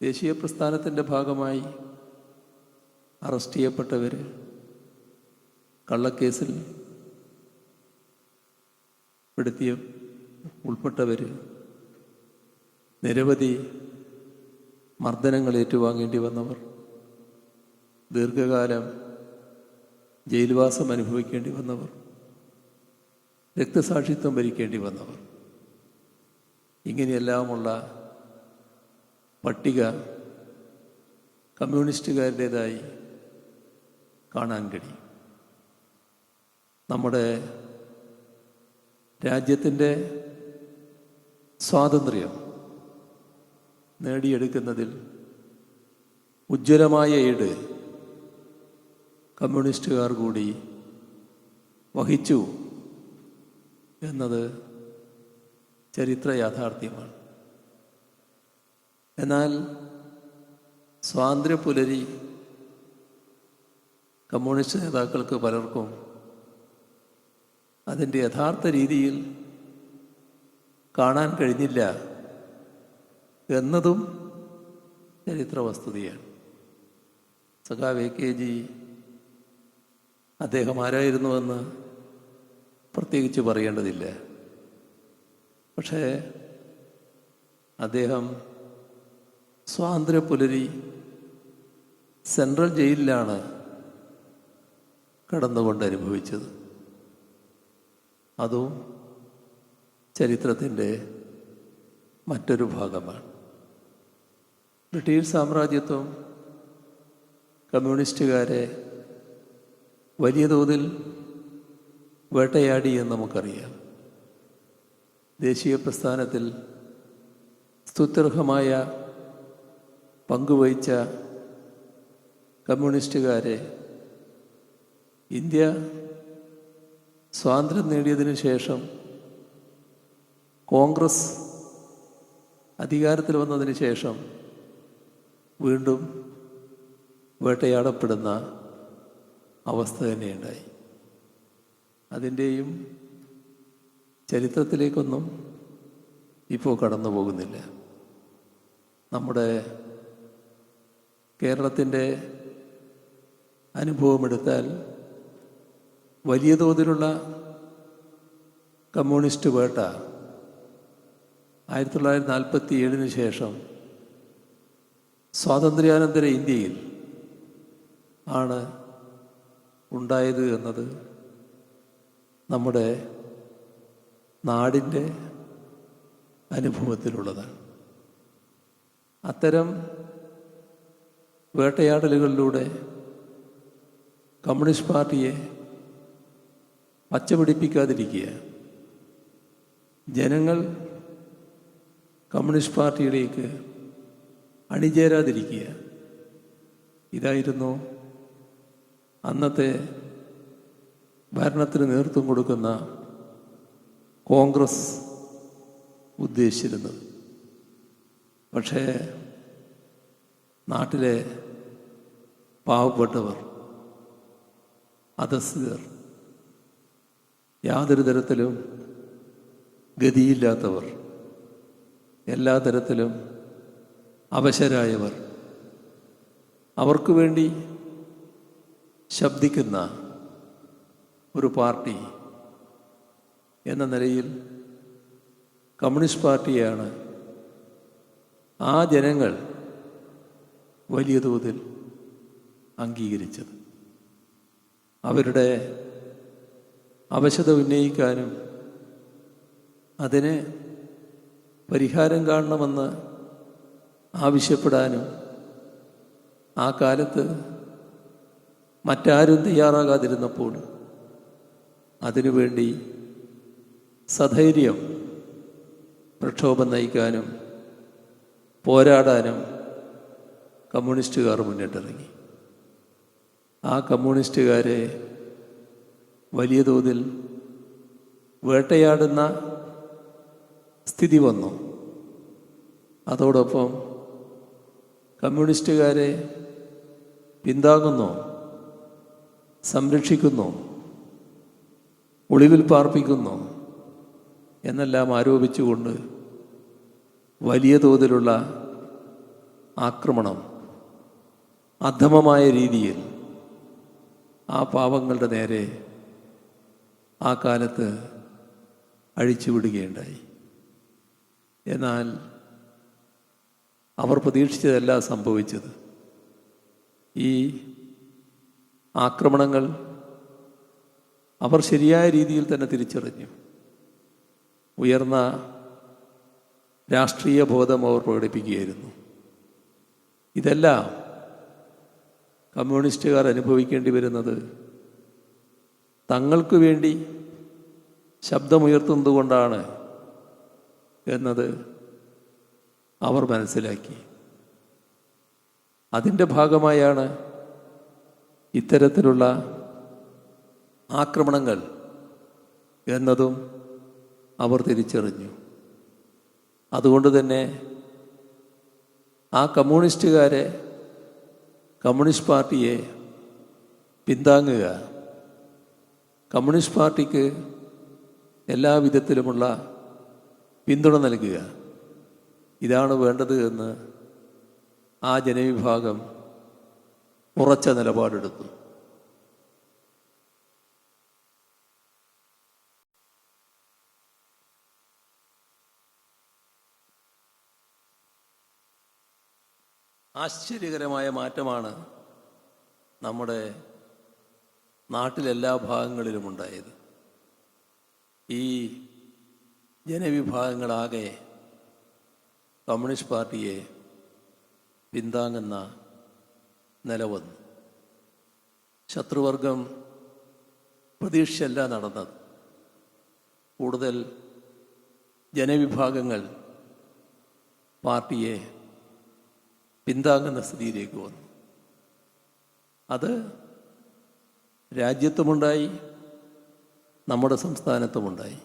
ദേശീയ പ്രസ്ഥാനത്തിന്റെ ഭാഗമായി അറസ്റ്റ് ചെയ്യപ്പെട്ടവർ കള്ളക്കേസിൽ പെടുത്തിയ ഉൾപ്പെട്ടവർ നിരവധി മർദ്ദനങ്ങൾ ഏറ്റുവാങ്ങേണ്ടി വന്നവർ ദീർഘകാലം ജയിൽവാസം അനുഭവിക്കേണ്ടി വന്നവർ രക്തസാക്ഷിത്വം ഭരിക്കേണ്ടി വന്നവർ. ഇങ്ങനെയെല്ലാമുള്ള പട്ടിക കമ്മ്യൂണിസ്റ്റുകാരുടേതായി കാണാൻ കഴിയും. നമ്മുടെ രാജ്യത്തിന്റെ സ്വാതന്ത്ര്യം നേടിയെടുക്കുന്നതിൽ ഉജ്ജ്വലമായ ഏട് കമ്മ്യൂണിസ്റ്റുകാർ കൂടി വഹിച്ചു എന്നത് ചരിത്ര യാഥാർത്ഥ്യമാണ്. എന്നാൽ സ്വാതന്ത്ര്യ പുലരി കമ്മ്യൂണിസ്റ്റ് നേതാക്കൾക്ക് പലർക്കും അതിന്റെ യഥാർത്ഥ രീതിയിൽ കാണാൻ കഴിഞ്ഞില്ല എന്നതും ചരിത്ര വസ്തുതയാണ് സഖാവ് എ കെ ജി അദ്ദേഹം ആരായിരുന്നുവെന്ന് പ്രത്യേകിച്ച് പറയേണ്ടതില്ല. പക്ഷേ അദ്ദേഹം സ്വാതന്ത്ര്യ പുലരി സെൻട്രൽ ജയിലിലാണ് കടന്നുകൊണ്ട് അനുഭവിച്ചത്. അതും ചരിത്രത്തിന്റെ മറ്റൊരു ഭാഗമാണ്. ബ്രിട്ടീഷ് സാമ്രാജ്യത്വം കമ്മ്യൂണിസ്റ്റുകാരെ വലിയ തോതിൽ വേട്ടയാടി എന്ന് നമുക്കറിയാം. ദേശീയ പ്രസ്ഥാനത്തിൽ സ്തുത്യർഹമായ പങ്കുവഹിച്ച കമ്മ്യൂണിസ്റ്റുകാരെ ഇന്ത്യ സ്വാതന്ത്ര്യം നേടിയതിനു ശേഷം കോൺഗ്രസ് അധികാരത്തിൽ വന്നതിന് ശേഷം വീണ്ടും വേട്ടയാടപ്പെടുന്ന അവസ്ഥ തന്നെയുണ്ടായി. അതിന്റെയും ചരിത്രത്തിലേക്കൊന്നും ഇപ്പോൾ കടന്നു പോകുന്നില്ല നമ്മുടെ കേരളത്തിന്റെ അനുഭവമെടുത്താൽ വലിയ തോതിലുള്ള കമ്മ്യൂണിസ്റ്റ് വേട്ട ആയിരത്തി തൊള്ളായിരത്തി നാൽപ്പത്തി ഏഴിന് ശേഷം സ്വാതന്ത്ര്യാനന്തര ഇന്ത്യയിൽ ആണ് ഉണ്ടായത് എന്നത് നമ്മുടെ നാടിന്റെ അനുഭവത്തിലുള്ളതാണ്. അത്തരം വേട്ടയാടലുകളിലൂടെ കമ്മ്യൂണിസ്റ്റ് പാർട്ടിയെ പച്ചപിടിപ്പിക്കാതിരിക്കുക. ജനങ്ങൾ കമ്മ്യൂണിസ്റ്റ് പാർട്ടിയിലേക്ക് അണിചേരാതിരിക്കുക. ഇതായിരുന്നു അന്നത്തെ ഭരണത്തിന് നേതൃത്വം കൊടുക്കുന്ന കോൺഗ്രസ് ഉദ്ദേശിച്ചിരുന്നത്. പക്ഷേ നാട്ടിലെ പാവപ്പെട്ടവർ അധസ്ഥിതർ യാതൊരു തരത്തിലും ഗതിയില്ലാത്തവർ എല്ലാ തരത്തിലും അവശരായവർ അവർക്ക് വേണ്ടി ശബ്ദിക്കുന്ന ഒരു പാർട്ടി എന്ന നിലയിൽ കമ്മ്യൂണിസ്റ്റ് പാർട്ടിയാണ് ആ ജനങ്ങൾ വലിയ തോതിൽ അംഗീകരിച്ചത്. അവരുടെ അവശത ഉന്നയിക്കാനും അതിന് പരിഹാരം കാണണമെന്ന് ആവശ്യപ്പെടാനും ആ കാലത്ത് മറ്റാരും തയ്യാറാകാതിരുന്നപ്പോൾ അതിനുവേണ്ടി സധൈര്യം പ്രക്ഷോഭം നയിക്കാനും പോരാടാനും കമ്മ്യൂണിസ്റ്റുകാർ മുന്നിട്ടിറങ്ങി. ആ കമ്മ്യൂണിസ്റ്റുകാരെ വലിയ തോതിൽ വേട്ടയാടുന്ന സ്ഥിതി വന്നു. അതോടൊപ്പം കമ്മ്യൂണിസ്റ്റുകാരെ പിന്താങ്ങുന്നു സംരക്ഷിക്കുന്നു ഒളിവിൽ പാർപ്പിക്കുന്നു എന്നെല്ലാം ആരോപിച്ചുകൊണ്ട് വലിയ തോതിലുള്ള ആക്രമണം അധമമായ രീതിയിൽ ആ പാവങ്ങളുടെ നേരെ ആ കാലത്ത് അഴിച്ചുവിടുകയുണ്ടായി എന്നാൽ അവർ പ്രതീക്ഷിച്ചതല്ല സംഭവിച്ചത്. ഈ ആക്രമണങ്ങൾ അവർ ശരിയായ രീതിയിൽ തന്നെ തിരിച്ചറിഞ്ഞു. ഉയർന്ന രാഷ്ട്രീയ ബോധം അവർ പ്രകടിപ്പിക്കുകയായിരുന്നു. ഇതെല്ലാം കമ്മ്യൂണിസ്റ്റുകാർ അനുഭവിക്കേണ്ടി വരുന്നത്. തങ്ങൾക്ക് വേണ്ടി ശബ്ദമുയർത്തുന്നത് കൊണ്ടാണ് എന്നത് അവർ മനസ്സിലാക്കി. അതിന്റെ ഭാഗമായാണ് ഇത്തരത്തിലുള്ള ആക്രമണങ്ങൾ എന്നതും അവർ തിരിച്ചറിഞ്ഞു. അതുകൊണ്ട് തന്നെ ആ കമ്മ്യൂണിസ്റ്റുകാരെ കമ്മ്യൂണിസ്റ്റ് പാർട്ടിയെ പിന്താങ്ങുക. കമ്മ്യൂണിസ്റ്റ് പാർട്ടിക്ക് എല്ലാ വിധത്തിലുമുള്ള പിന്തുണ നൽകുക. ഇതാണ് വേണ്ടത് എന്ന് ആ ജനവിഭാഗം ഉറച്ച നിലപാടെടുത്തു. ആശ്ചര്യകരമായ മാറ്റമാണ് നമ്മുടെ നാട്ടിലെല്ലാ ഭാഗങ്ങളിലും ഉണ്ടായത് ഈ ജനവിഭാഗങ്ങളാകെ കമ്മ്യൂണിസ്റ്റ് പാർട്ടിയെ പിന്താങ്ങുന്ന നില വന്നു ശത്രുവർഗം പ്രതീക്ഷയല്ല നടന്നത്. കൂടുതൽ ജനവിഭാഗങ്ങൾ പാർട്ടിയെ പിന്താങ്ങുന്ന സ്ഥിതിയിലേക്ക് വന്നു. അത് രാജ്യത്തുമുണ്ടായി നമ്മുടെ സംസ്ഥാനത്തുമുണ്ടായി.